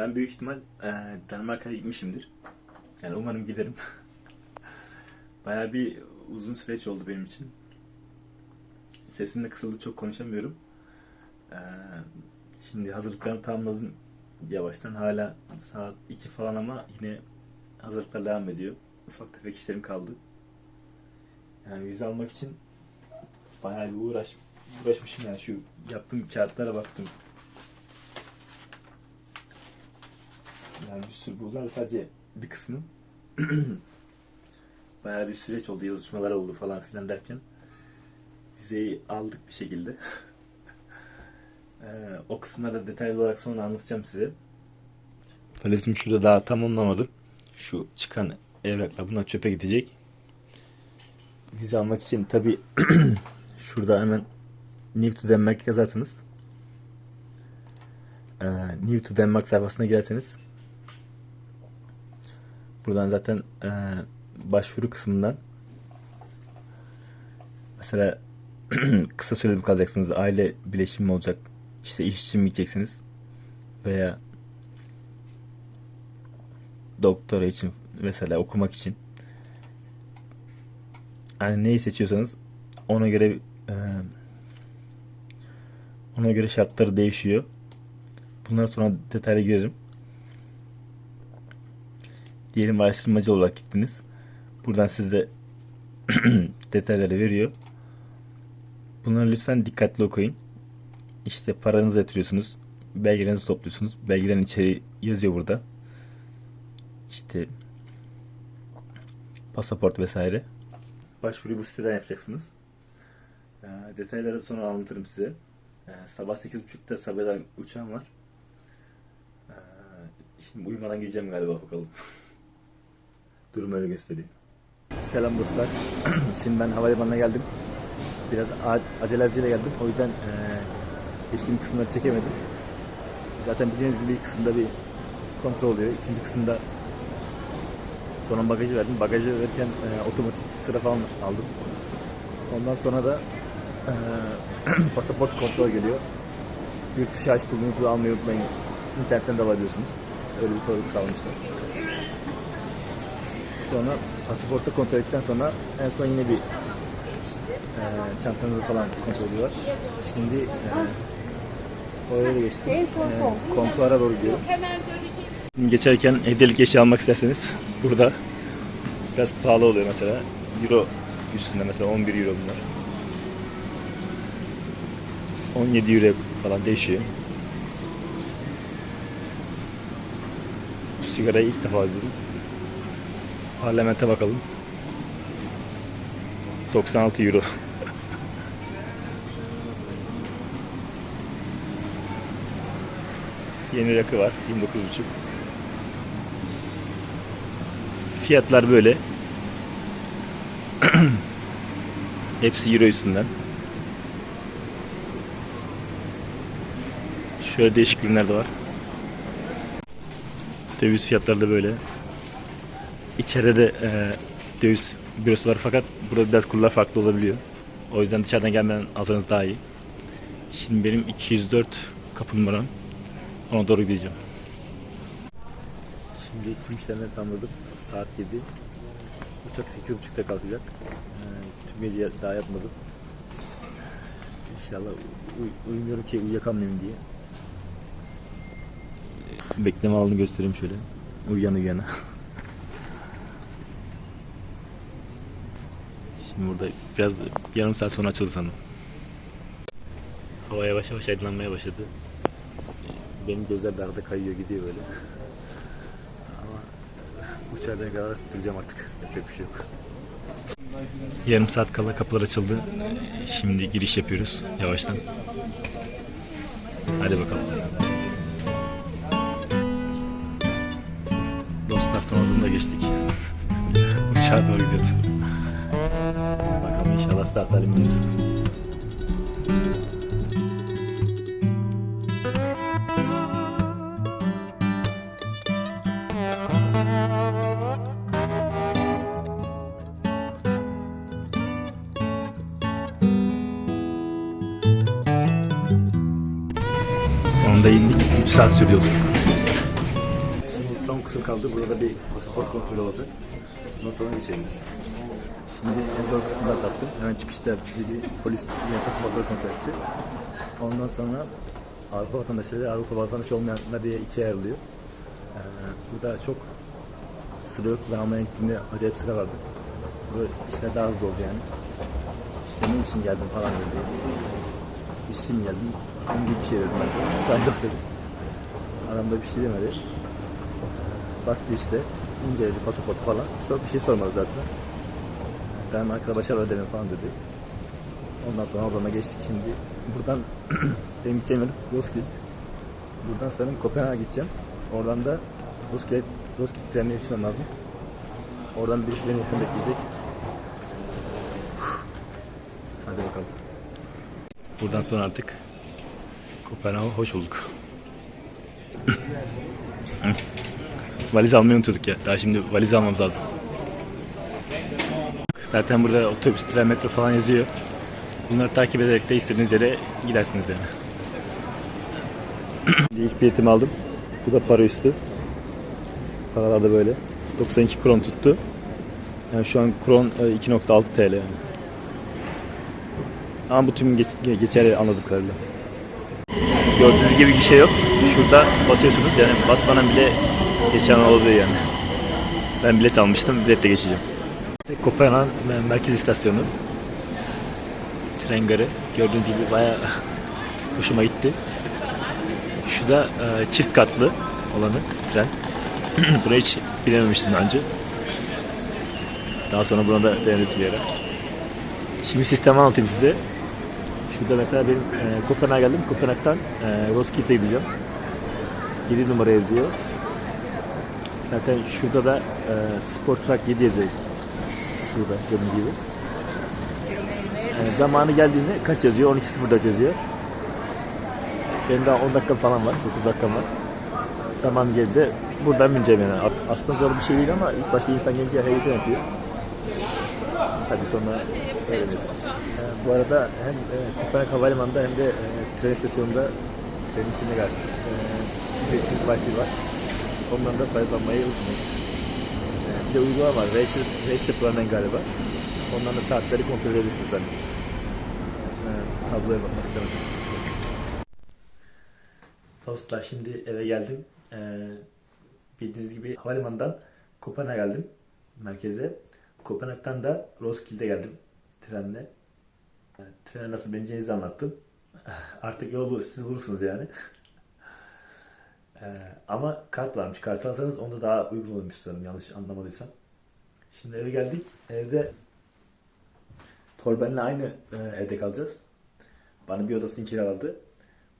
ben büyük ihtimal e, Danimarka'ya gitmişimdir. Yani umarım giderim. Bayağı bir uzun süreç oldu benim için. Sesim de kısıldı çok konuşamıyorum. Ee, Şimdi hazırlıklarımı tamamladım yavaştan. Hala saat 2 falan ama yine hazırlıklar devam ediyor. Ufak tefek işlerim kaldı. Yani vize almak için bayağı bir uğraş, uğraşmışım yani şu yaptığım kağıtlara baktım. Yani bir sürü bunlar sadece bir kısmı. bayağı bir süreç oldu, yazışmalar oldu falan filan derken vizeyi aldık bir şekilde. Ee, o kısımları detaylı olarak sonra anlatacağım size. Valizimi şurada daha tamamlamadım. Şu çıkan evraklar bunlar çöpe gidecek. Vize almak için tabi şurada hemen New to Denmark yazarsanız e, New to Denmark sayfasına girerseniz buradan zaten e, başvuru kısmından. Mesela kısa süreli mi kalacaksınız? Aile bileşimi mi olacak? İşte iş için mi gideceksiniz? Veya doktora için mesela okumak için. Yani neyi seçiyorsanız ona göre e, ona göre şartları değişiyor. Bundan sonra detaylı girerim. Diyelim araştırmacı olarak gittiniz. Buradan sizde detayları veriyor. Bunları lütfen dikkatli okuyun. İşte paranızı yatırıyorsunuz. Belgelerinizi topluyorsunuz. Belgelerin içeriği yazıyor burada. İşte pasaport vesaire. Başvuruyu bu siteden yapacaksınız. Ee, detayları sonra anlatırım size. Ee, sabah 8.30'da Sabah'dan uçağım var. Ee, şimdi uyumadan gideceğim galiba bakalım. Durum öyle gösteriyor. Selam dostlar. şimdi ben havalimanına geldim. Biraz aceleciyle geldim. O yüzden ee, geçtiğim kısımları çekemedim. Zaten bildiğiniz gibi ilk kısımda bir kontrol oluyor. İkinci kısımda sonra bagajı verdim. Bagajı verirken e, otomatik sıra falan aldım. Ondan sonra da e, pasaport kontrol geliyor. Yurt dışı aç pulunuzu almayı unutmayın. İnternetten de alabiliyorsunuz. Öyle bir kolaylık sağlamışlar. Sonra pasaportu kontrol ettikten sonra en son yine bir e, çantanızı falan kontrol ediyorlar. Şimdi e, oraya da geçtim. E, kontuara doğru gidiyorum. Geçerken hediyelik eşya almak isterseniz burada biraz pahalı oluyor mesela. Euro üstünde mesela 11 euro bunlar. 17 euro falan değişiyor. Bu sigarayı ilk defa aldım. Parlamente bakalım. 96 euro. Yeni rakı var. 29,5. Fiyatlar böyle. Hepsi euro üstünden. Şöyle değişik ürünler de var. Döviz fiyatları da böyle. İçeride de e, döviz bürosu var fakat burada biraz kurlar farklı olabiliyor. O yüzden dışarıdan gelmeden alsanız daha iyi. Şimdi benim 204 kapı numaram. Ona doğru gideceğim. Şimdi tüm işlemleri tamamladım. Saat 7. Uçak 8.30'da kalkacak. Ee, tüm gece daha yatmadım. İnşallah uy- uyumuyorum ki uyuyakalmayayım diye. Bekleme alanını göstereyim şöyle. Uyuyan uyuyana. burada biraz yarım saat sonra açıldı sanırım. Hava yavaş yavaş aydınlanmaya başladı. Benim gözler de arada kayıyor gidiyor böyle. Ama uçardan kadar duracağım artık. Yapacak bir şey yok. Yarım saat kala kapılar açıldı. Şimdi giriş yapıyoruz yavaştan. Hadi bakalım. Dostlar son adımda geçtik. Uçağa doğru gidiyoruz. İnşallah sağ salim ineriz. Havalimanında indik. 3 saat sürüyor. Şimdi son kısım kaldı. Burada bir pasaport kontrolü olacak. Ondan sonra geçelim. Şimdi en zor kısmını atlattım. Hemen çıkışta bizi bir polis yine pasaportları kontrol etti. Ondan sonra Avrupa vatandaşları Avrupa vatandaşı olmayanlar diye ikiye ayrılıyor. Ee, burada çok sıra yok. Ben Almanya'ya gittiğimde acayip sıra vardı. Burada işler daha hızlı oldu yani. İşte ne için geldim falan dedi. İş için mi geldim? Gibi bir şey dedim ben. Ben yok dedim. Adam da bir şey demedi. Baktı işte, inceledi pasaportu falan. Çok bir şey sormadı zaten. Ben arkadaşlar ödemem falan dedi. Ondan sonra da geçtik şimdi. Buradan benim gideceğim yer Roskilde. Buradan sanırım Kopenhag'a gideceğim. Oradan da Roskilde, Roskilde trenine yetişmem lazım. Oradan birisi beni yakın bekleyecek. Hadi bakalım. Buradan sonra artık Kopenhag'a hoş bulduk. valiz almayı unutuyorduk ya. Daha şimdi valiz almamız lazım. Zaten burada otobüs, tren, metro falan yazıyor. Bunları takip ederek de istediğiniz yere gidersiniz yani. İlk biletimi aldım. Bu da para üstü. Paralar da böyle. 92 kron tuttu. Yani şu an kron e, 2.6 TL yani. Ama bu tüm geç, ge- geçerli anladık kadarıyla. Gördüğünüz gibi bir şey yok. Şurada basıyorsunuz yani basmadan bile geçen olabiliyor yani. Ben bilet almıştım, biletle geçeceğim. Kopenhag me- merkez istasyonu. Tren garı. Gördüğünüz gibi bayağı hoşuma gitti. Şu da e, çift katlı olanı tren. Burayı hiç bilememiştim daha önce. Daha sonra buna da deneriz bir ara. Şimdi sistemi anlatayım size. Şurada mesela benim e, Kopenhag'a geldim. Kopenhag'dan e, Roskilde'ye gideceğim. 7 numara yazıyor. Zaten şurada da e, Sport Track 7 yazıyor. Şurada gördüğünüz gibi. E, zamanı geldiğinde kaç yazıyor? 12.04 yazıyor. Benim daha 10 dakika falan var. 9 dakikam var. Zamanı geldi. Buradan bineceğim yani. Aslında zor bir şey değil ama ilk başta insan gelince heyecan yapıyor. Tabii sonra öğreniyorsunuz. E, bu arada hem e, Kopenhag Havalimanı'nda hem de e, tren istasyonunda trenin içinde galiba e, ücretsiz wifi var. Ondan da faydalanmayı unutmayın. Bir de uygulama var. Racer, Racer Planen galiba. Ondan da saatleri kontrol edebilirsiniz hani. E, tabloya bakmak istemezseniz. Dostlar şimdi eve geldim. Ee, bildiğiniz gibi havalimanından Kopenhag'a geldim merkeze. Kopenhag'dan da Roskilde'ye geldim trenle. Ee, trene nasıl bineceğinizi anlattım. Artık yolu siz bulursunuz yani. Ee, ama kart varmış. Kart alsanız onda daha uygun olmuş sanırım yanlış anlamadıysam. Şimdi eve geldik. Evde Torben'le aynı e, evde kalacağız. Bana bir odasını kiraladı.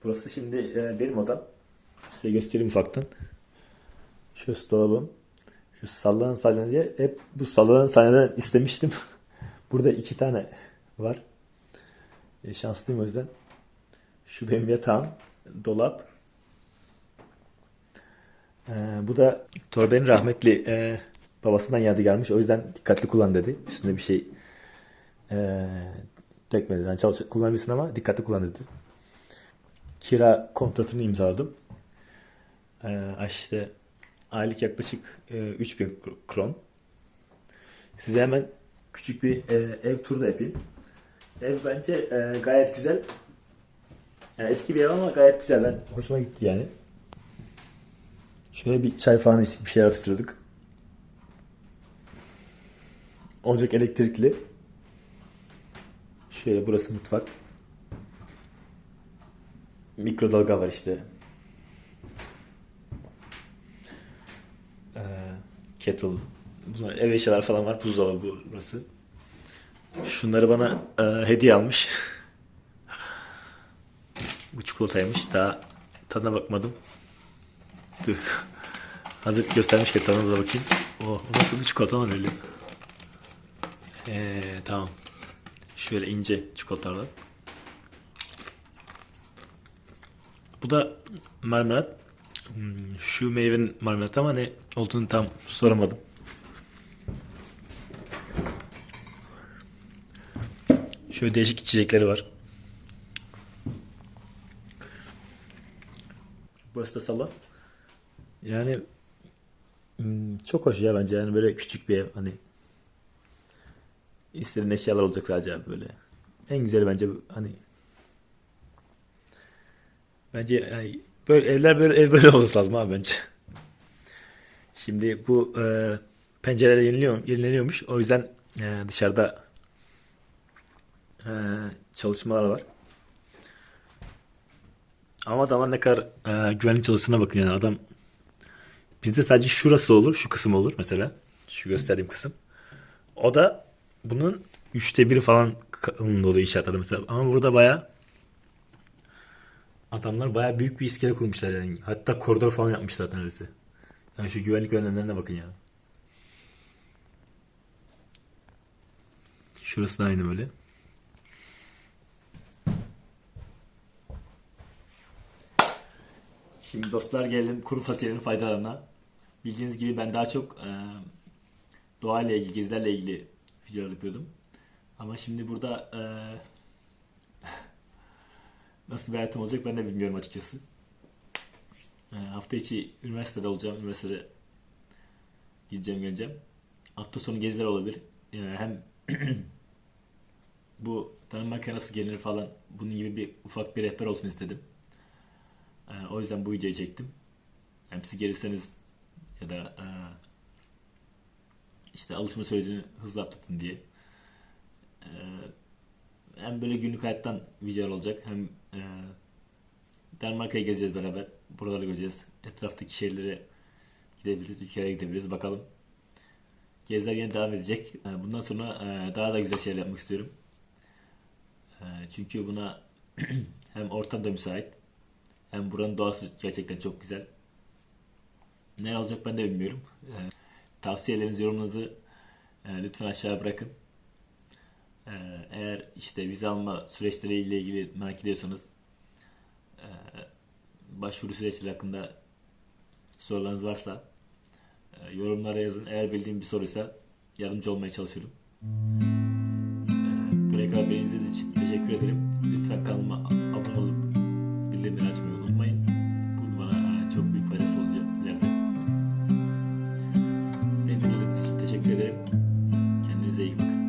Burası şimdi e, benim odam. Size göstereyim ufaktan. Şu dolabım. Şu sallanan sahne diye hep bu sallanan sahneden istemiştim. Burada iki tane var. E, şanslıyım o yüzden. Şu benim yatağım. Dolap. E, bu da Torben'in rahmetli e, babasından yadigarmış. O yüzden dikkatli kullan dedi. Üstünde bir şey e, dökmedi. Yani çalış kullanabilirsin ama dikkatli kullan dedi kira kontratını imzaladım. Ee, işte aylık yaklaşık e, 3000 kron. Size hemen küçük bir e, ev turu da yapayım. Ev bence e, gayet güzel. Yani eski bir ev ama gayet güzel. Ben hoşuma gitti yani. Şöyle bir çay falan içtik, bir şeyler atıştırdık. Ocak elektrikli. Şöyle burası mutfak mikrodalga var işte. Ee, kettle. Bunlar ev eşyalar falan var. Buzdolabı bu- burası. Şunları bana e, hediye almış. bu çikolataymış. Daha tadına bakmadım. Dur. Hazır göstermişken tadına da bakayım. Oh, bu nasıl bir çikolata mı öyle? Ee, tamam. Şöyle ince çikolatalardan. Bu da marmelat. Hmm, Şu meyvenin marmelatı ama ne olduğunu tam soramadım. Şöyle değişik içecekleri var. Burası da salon. Yani çok hoş ya bence yani böyle küçük bir ev hani istediğin eşyalar olacak sadece böyle. En güzeli bence hani bence yani böyle evler böyle ev böyle olması lazım abi bence. Şimdi bu e, pencereler yeniliyor, yenileniyormuş. O yüzden e, dışarıda e, çalışmalar var. Ama adamlar ne kadar e, güvenli çalıştığına bakın yani adam bizde sadece şurası olur, şu kısım olur mesela. Şu gösterdiğim kısım. O da bunun üçte biri falan kalınlığında oluyor inşaatlarda mesela. Ama burada baya adamlar baya büyük bir iskele kurmuşlar yani. Hatta koridor falan yapmışlar neredeyse. Yani şu güvenlik önlemlerine bakın ya. Şurası da aynı böyle. Şimdi dostlar gelelim kuru fasulyenin faydalarına. Bildiğiniz gibi ben daha çok e, doğayla ilgili, gezilerle ilgili videolar yapıyordum. Ama şimdi burada e, nasıl bir hayatım olacak ben de bilmiyorum açıkçası. E, hafta içi üniversitede olacağım. Üniversitede gideceğim geleceğim. Hafta sonu geziler olabilir. E, hem bu Danimarka nasıl gelinir falan bunun gibi bir ufak bir rehber olsun istedim. E, o yüzden bu videoyu çektim. Hem siz gelirseniz ya da e, işte alışma sürecini hızlı atlatın diye. E, hem böyle günlük hayattan videolar olacak hem e, Danimarka'yı gezeceğiz beraber. Buraları göreceğiz. Etraftaki şehirlere gidebiliriz, ülkelere gidebiliriz. Bakalım. Geziler yine devam edecek. E, Bundan sonra e, daha da güzel şeyler yapmak istiyorum. E, Çünkü buna hem ortam da müsait hem buranın doğası gerçekten çok güzel. Ne olacak ben de bilmiyorum. E, Tavsiyelerinizi, yorumlarınızı e, lütfen aşağıya bırakın. E, Eğer işte vize alma süreçleriyle ilgili merak ediyorsanız e, başvuru süreçleri hakkında sorularınız varsa e, yorumlara yazın. Eğer bildiğim bir soruysa yardımcı olmaya çalışırım. Buraya kadar beni izlediğiniz için teşekkür ederim. Lütfen kanalıma Teşekkür ederim. Kendinize iyi bakın.